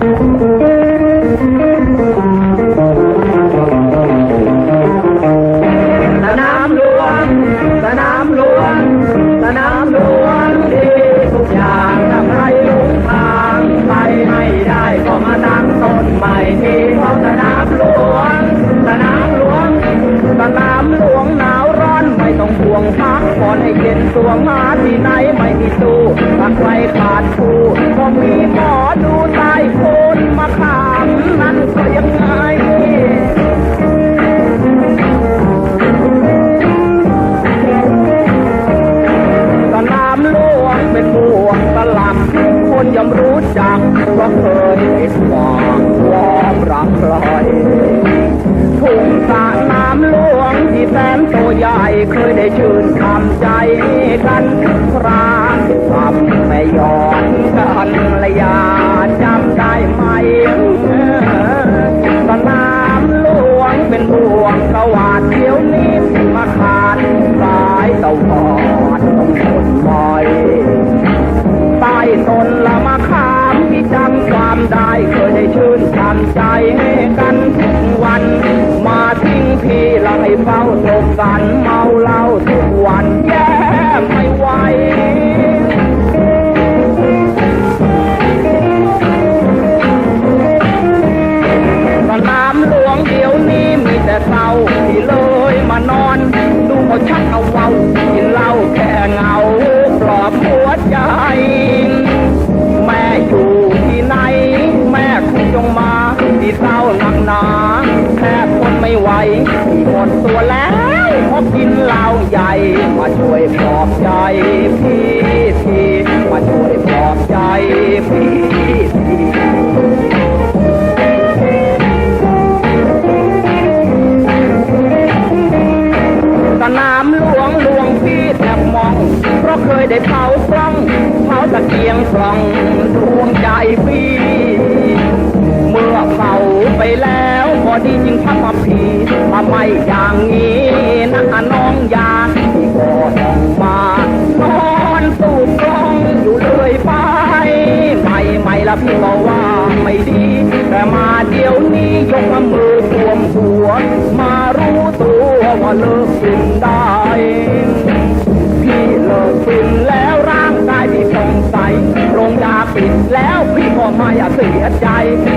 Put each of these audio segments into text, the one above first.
สนามหลวง สนามหลวง สนามหลวงดีทุกอย่างถ้าใครหลงทางไปไม่ได้ก็มาตั้งต้นใหม่ที่ท้องสนามหลวง สนามหลวง สนามหลวงหนาวร้อนไม่ต้องห่วงพักผ่อนให้เย็นตัวหาที่ไหนไม่มีตู้ถ้าใครขาดผู้ก็มีหมอดู คนย่อมรู้จักว่าเคยผิดหวงวอมรักใครทุ่งสนามหลวงที่แสนโตใหญ่เคยได้ชื่นทำใจกันครา ใจให้กันทุกวัน มาทิ้งพี่ละให้เฝ้าตกกันเมาเหล้าทุกวันแย่ เศร้าหนักหนาแค่คนไม่ไหวที่หมดตัวแล้วเพราะกินเหล้าใหญ่ มาช่วยปลอบใจพี่ทีมาช่วยปลอบใจพี่ทีสนามหลวงหลวงพี่แทบมอง เพราะเคยได้เผากล้องเผาตะเกียงกล่องดวงใจพี่ ไม่อย่างนี้นะน้องอยาที่ก็ต้องมานอนสูบกล้องอยู่เลยไป ไม่ไม่ละพี่ก็ว่าไม่ดี แต่มาเดี๋ยวนี้ยกมือท่วมหัว มารู้ตัวว่าเลิกกินได้ พี่เลิกกินแล้วร่างกายพี่สงสัยโรงยาปิดแล้วพี่ก็ไม่อยากเสียใจ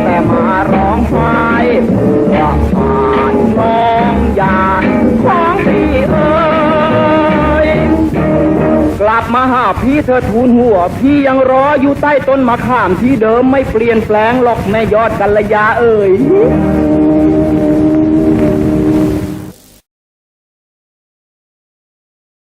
แต่มาร้องไห้เพื่อผ่า มาหาพี่เธอทูลหัว พี่ยังรออยู่ใต้ต้นมะขามที่เดิมไม่เปลี่ยนแปลงหรอกแม่ยอดกัลยาเอ่ย